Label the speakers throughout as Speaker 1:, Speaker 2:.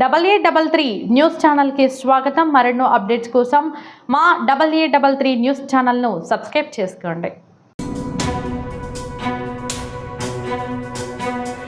Speaker 1: Double A double three news ఛానల్కి స్వాగతం. మరెన్నో అప్డేట్స్ కోసం మా double A double three news ఛానల్ను సబ్స్క్రైబ్ చేసుకోండి.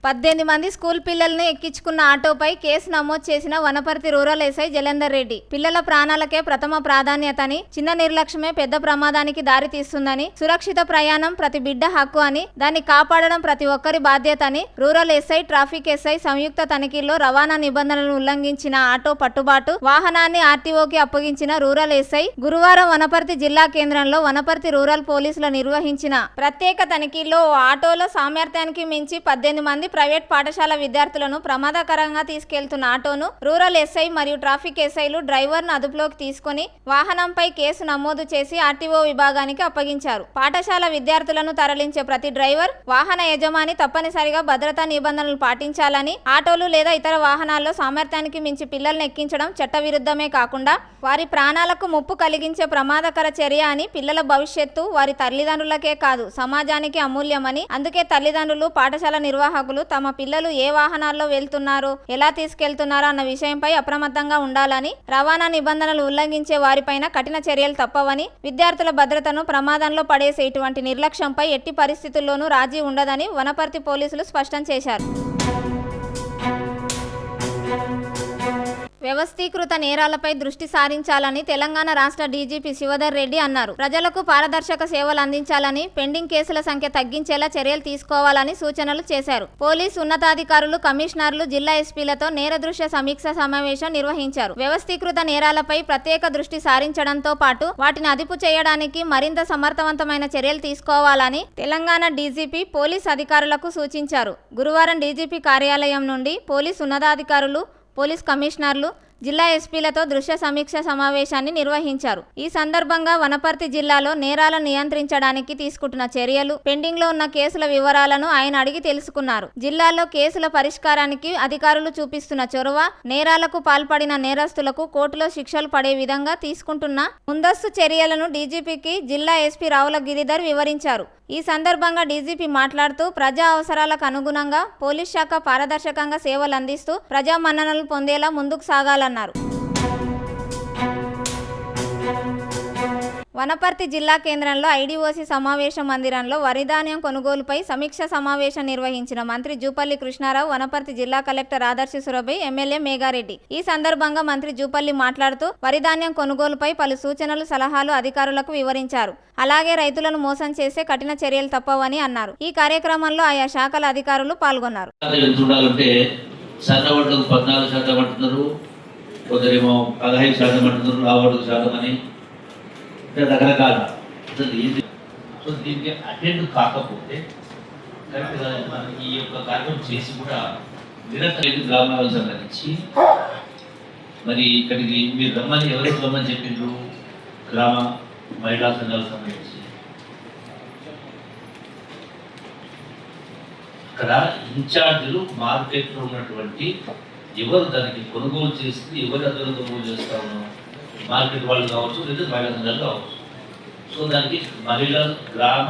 Speaker 2: పద్దెనిమిది మంది స్కూల్ పిల్లల్ని ఎక్కించుకున్న ఆటోపై కేసు నమోదు చేసిన వనపర్తి రూరల్ ఎస్ఐ జలందర్ రెడ్డి. పిల్లల ప్రాణాలకే ప్రథమ ప్రాధాన్యతని చిన్న నిర్లక్ష్యమే పెద్ద ప్రమాదానికి దారి తీస్తుందని సురక్షిత ప్రయాణం ప్రతి బిడ్డ హక్కు అని దాన్ని కాపాడడం ప్రతి ఒక్కరి బాధ్యత అని రూరల్ ఎస్ఐ ట్రాఫిక్ ఎస్ఐ సంయుక్త తనిఖీల్లో రవాణా నిబంధనలను ఉల్లంఘించిన ఆటో పట్టుబాటు వాహనాన్ని ఆర్టీఓకి అప్పగించిన రూరల్ ఎస్ఐ గురువారం వనపర్తి జిల్లా కేంద్రంలో వనపర్తి రూరల్ పోలీసులు నిర్వహించిన ప్రత్యేక తనిఖీల్లో ఓ ఆటోలో సామర్థ్యానికి మించి పద్దెనిమిది మంది ప్రైవేట్ పాఠశాల విద్యార్థులను ప్రమాదకరంగా తీసుకెళ్తున్న ఆటోను రూరల్ ఎస్ఐ మరియు ట్రాఫిక్ ఎస్ఐలు డ్రైవర్ను అదుపులోకి తీసుకుని వాహనంపై కేసు నమోదు చేసి ఆర్టీఓ విభాగానికి అప్పగించారు. పాఠశాల విద్యార్థులను తరలించే ప్రతి డ్రైవర్ వాహన యజమాని తప్పనిసరిగా భద్రతా నిబంధనలు పాటించాలని ఆటోలు లేదా ఇతర వాహనాల్లో సామర్థ్యానికి మించి పిల్లల్ని ఎక్కించడం చట్టవిరుద్ధమే కాకుండా వారి ప్రాణాలకు ముప్పు కలిగించే ప్రమాదకర చర్య అని పిల్లల భవిష్యత్తు వారి తల్లిదండ్రులకే కాదు సమాజానికి అమూల్యమని అందుకే తల్లిదండ్రులు పాఠశాల నిర్వాహకులు తమ పిల్లలు ఏ వాహనాల్లో వెళ్తున్నారో ఎలా తీసుకెళ్తున్నారో అన్న విషయంపై అప్రమత్తంగా ఉండాలని రవాణా నిబంధనలు ఉల్లంఘించే వారిపైన కఠిన చర్యలు తప్పవని విద్యార్థుల భద్రతను ప్రమాదంలో పడేసే ఇటువంటి నిర్లక్ష్యంపై ఎట్టి పరిస్థితుల్లోనూ రాజీ ఉండదని వనపర్తి పోలీసులు స్పష్టం చేశారు. వ్యవస్థీకృత నేరాలపై దృష్టి సారించాలని తెలంగాణ రాష్ట్ర డీజీపీ శివధర్ రెడ్డి అన్నారు. ప్రజలకు పారదర్శక సేవలు అందించాలని పెండింగ్ కేసుల సంఖ్య తగ్గించేలా చర్యలు తీసుకోవాలని సూచనలు చేశారు. పోలీస్ ఉన్నతాధికారులు కమిషనర్లు జిల్లా ఎస్పీలతో నేర దృశ్య సమీక్ష సమావేశం నిర్వహించారు. వ్యవస్థీకృత నేరాలపై ప్రత్యేక దృష్టి సారించడంతో పాటు వాటిని అదుపు చేయడానికి మరింత సమర్థవంతమైన చర్యలు తీసుకోవాలని తెలంగాణ డీజీపీ పోలీస్ అధికారులకు సూచించారు. గురువారం డీజీపీ కార్యాలయం నుండి పోలీస్ ఉన్నతాధికారులు పోలీస్ కమిషనర్లు జిల్లా ఎస్పీలతో దృశ్య సమీక్ష సమావేశాన్ని నిర్వహించారు. ఈ సందర్భంగా వనపర్తి జిల్లాలో నేరాలను నియంత్రించడానికి తీసుకుంటున్న చర్యలు పెండింగ్లో ఉన్న కేసుల వివరాలను ఆయన అడిగి తెలుసుకున్నారు. జిల్లాలో కేసుల పరిష్కారానికి అధికారులు చూపిస్తున్న చొరవ నేరాలకు పాల్పడిన నేరస్తులకు కోర్టులో శిక్షలు పడే విధంగా తీసుకుంటున్న ముందస్తు చర్యలను డీజీపీకి జిల్లా ఎస్పీ రావుల గిరిధర్ వివరించారు. ఈ సందర్భంగా డీజీపీ మాట్లాడుతూ ప్రజా అవసరాలకు అనుగుణంగా పోలీస్ శాఖ పారదర్శకంగా సేవలు అందిస్తూ ప్రజా మన్ననలు పొందేలా ముందుకు అన్నారు. వనపర్తి జిల్లా కేంద్రంలో ఐడీఓసీ సమావేశ మందిరంలో వరిధాన్యం కొనుగోలుపై సమీక్ష సమావేశం నిర్వహించిన మంత్రి జూపల్లి కృష్ణారావు వనపర్తి జిల్లా కలెక్టర్ ఆదర్శి సురభి ఎమ్మెల్యే మేఘారెడ్డి. ఈ సందర్భంగా మంత్రి జూపల్లి మాట్లాడుతూ వరిధాన్యం కొనుగోలుపై పలు సూచనలు సలహాలు అధికారులకు వివరించారు. అలాగే రైతులను మోసం చేసే కఠిన చర్యలు తప్పవని అన్నారు. ఈ కార్యక్రమంలో ఆయా శాఖల అధికారులు పాల్గొన్నారు.
Speaker 3: కొందరేమో పదహైదు శాతం అంటున్నారు నాలుగు శాతం అని. అంటే రకరకాల. అసలు సో దీనికి అటెండ్ కాకపోతే కరెక్ట్గా మనం ఈ యొక్క కార్యక్రమం చేసి కూడా నిరంతరం గ్రామాలకు సంబంధించి మరి ఇక్కడికి మీరు రమ్మని ఎవరికి రమ్మని చెప్పిండ్రు? గ్రామ మహిళా సంఘాలకు సంబంధించి. అక్కడ ఇన్ఛార్జీలు మార్కెట్లో ఉన్నటువంటి ఎవరు దానికి కొనుగోలు చేసి ఎవరి దగ్గర కొనుగోలు చేస్తా ఉన్నాం మార్కెట్ వాళ్ళు కావచ్చు లేదా మహిళా కావచ్చు. సో దానికి మహిళా గ్రామ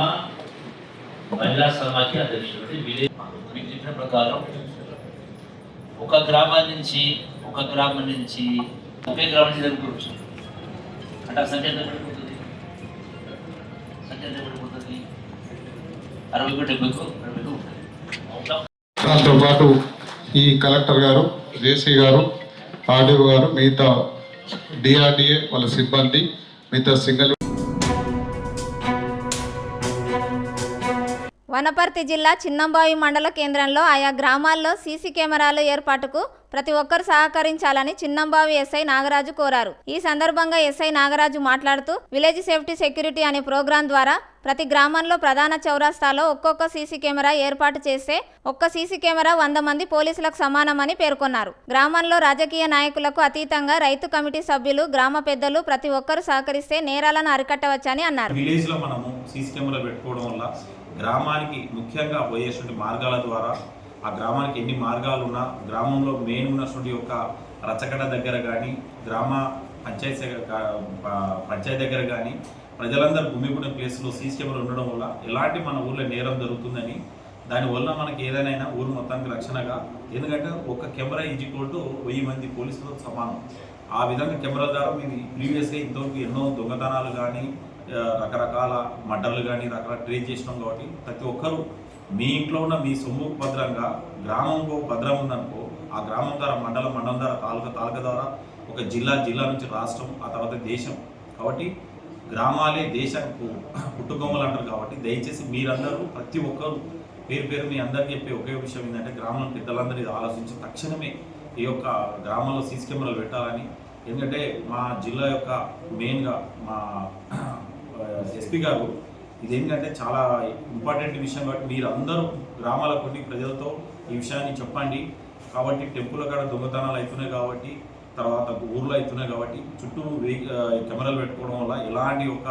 Speaker 3: మహిళా సమాఖ్య అధ్యక్షుడు అంటే విలేజ్ మీకు చెప్పిన ప్రకారం ఒక గ్రామం నుంచి ఒక గ్రామం నుంచి ముప్పై గ్రామం నుంచి జరుగుతుంది అంటే ఆ సంఖ్య ఎంత పడిపోతుంది? సంఖ్య ఎంత పడిపోతుంది? అరవై ఒకటి డెబ్బైకు డెబ్బైకు ఉంటుంది అవునా?
Speaker 4: దాంతో పాటు ఈ కలెక్టర్ గారు జేసీ గారు ఆర్డీఓ గారు మిగతా డిఆర్డిఏ వాళ్ళ సిబ్బంది మిగతా సింగల్
Speaker 2: వనపర్తి జిల్లా చిన్నంబావి మండల కేంద్రంలో ఆయా గ్రామాల్లో సీసీ కెమెరాల ఏర్పాటుకు ప్రతి ఒక్కరు సహకరించాలని చిన్నంబావి ఎస్ఐ నాగరాజు కోరారు. ఈ సందర్భంగా ఎస్ఐ నాగరాజు మాట్లాడుతూ విలేజ్ సేఫ్టీ సెక్యూరిటీ అనే ప్రోగ్రాం ద్వారా ప్రతి గ్రామంలో ప్రధాన చౌరాస్తాలో ఒక్కొక్క సీసీ కెమెరా ఏర్పాటు చేస్తే ఒక్క సీసీ కెమెరా వంద మంది పోలీసులకు సమానమని పేర్కొన్నారు. గ్రామంలో రాజకీయ నాయకులకు అతీతంగా రైతు కమిటీ సభ్యులు గ్రామ పెద్దలు ప్రతి ఒక్కరు సహకరిస్తే నేరాలను అరికట్టవచ్చని అన్నారు.
Speaker 5: మనము సీసీ కెమెరా పెట్టుకోవడం వల్ల గ్రామానికి ముఖ్యంగా పోయేటువంటి మార్గాల ద్వారా ఆ గ్రామానికి ఎన్ని మార్గాలు ఉన్నా గ్రామంలో మెయిన్ ఉన్నటువంటి ఒక రచకడ దగ్గర కానీ గ్రామ పంచాయతీ దగ్గర పంచాయతీ దగ్గర కానీ ప్రజలందరూ గుమ్మిపడిన ప్లేస్లో సీసీ కెమెరా ఉండడం వల్ల ఎలాంటి మన ఊర్లో నేరం జరుగుతుందని దానివల్ల మనకి ఏదైనా ఊరు మొత్తానికి రక్షణగా ఎందుకంటే ఒక కెమెరా ఈజ్ టు వెయ్యి మంది పోలీసులతో సమానం. ఆ విధంగా కెమెరా ద్వారా మేము ప్రీవియస్గా ఇంతవరకు ఎన్నో దొంగతనాలు కానీ రకరకాల మడ్డలు కానీ రకరకాల ట్రేస్ చేసినాం కాబట్టి ప్రతి ఒక్కరూ మీ ఇంట్లో ఉన్న మీ సొమ్ము భద్రంగా గ్రామంలో భద్రం ఉందనుకో ఆ గ్రామం ద్వారా మండలం మండలం ద్వారా తాలూకా తాలూకా ద్వారా ఒక జిల్లా జిల్లా నుంచి రాష్ట్రం ఆ తర్వాత దేశం. కాబట్టి గ్రామాలే దేశానికి పుట్టుకొమ్మలు అంటారు కాబట్టి దయచేసి మీరందరూ ప్రతి ఒక్కరు పేరు పేరు మీ అందరికీ చెప్పే ఒకే విషయం ఏంటంటే గ్రామంలో పెద్దలందరూ ఇది ఆలోచించి తక్షణమే ఈ యొక్క గ్రామంలో సీసీ కెమెరాలు పెట్టాలని. ఎందుకంటే మా జిల్లా యొక్క మెయిన్గా మా ఎస్పీ గారు ఇదేంటంటే చాలా ఇంపార్టెంట్ విషయం కాబట్టి మీరు అందరూ గ్రామాలకు ప్రజలతో ఈ విషయాన్ని చెప్పండి. కాబట్టి టెంపుల్ కాడ దొంగతనాలు అవుతున్నాయి కాబట్టి తర్వాత ఊర్లో అవుతున్నాయి కాబట్టి చుట్టూ వే- కెమెరాలు పెట్టుకోవడం వల్ల ఎలాంటి ఒక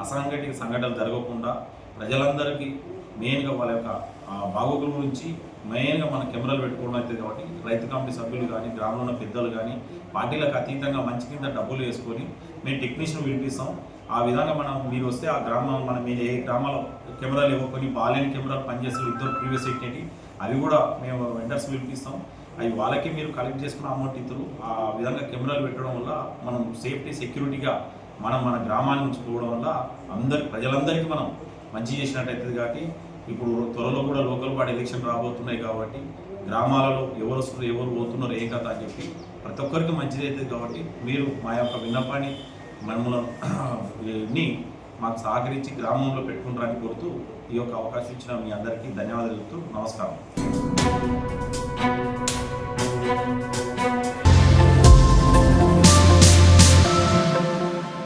Speaker 5: అసంఘటిత సంఘటనలు జరగకుండా ప్రజలందరికీ మెయిన్గా వాళ్ళ యొక్క బాగోగుల గురించి మెయిన్గా మన కెమెరాలు పెట్టుకోవడం అవుతుంది కాబట్టి రైతు కమిటీ సభ్యులు కానీ గ్రామంలో ఉన్న పెద్దలు కానీ పార్టీలకు అతీతంగా మంచి కింద డబ్బులు వేసుకొని మేము టెక్నీషియన్ పిలిపిస్తాం. ఆ విధంగా మనం మీరు వస్తే ఆ గ్రామం మనం మీరు ఏ గ్రామాల్లో కెమెరాలు ఇవ్వకొని బాలేని కెమెరాలు పనిచేసే ఇద్దరు ప్రీవియస్ ఎక్కేటి అవి కూడా మేము వెండర్స్ పిలిపిస్తాం. అవి వాళ్ళకి మీరు కలెక్ట్ చేసుకున్న అమౌంట్ ఇద్దరు. ఆ విధంగా కెమెరాలు పెట్టడం వల్ల మనం సేఫ్టీ సెక్యూరిటీగా మనం మన గ్రామాన్ని ఉంచుకోవడం వల్ల అందరి ప్రజలందరికీ మనం మంచి చేసినట్టు అవుతుంది కాబట్టి ఇప్పుడు త్వరలో కూడా లోకల్ బాడీ ఎలక్షన్ రాబోతున్నాయి కాబట్టి గ్రామాలలో ఎవరు వస్తున్నారు ఎవరు పోతున్నారు ఏం కథ అని చెప్పి ప్రతి ఒక్కరికి మంచిది అవుతుంది కాబట్టి మీరు మా యొక్క విన్నపాన్ని మనములని మాకు సహకరించి గ్రామంలో పెట్టుకుంటారని కోరుతూ ఈ యొక్క అవకాశం ఇచ్చిన మీ అందరికీ ధన్యవాదాలు చెప్తూ నమస్కారం.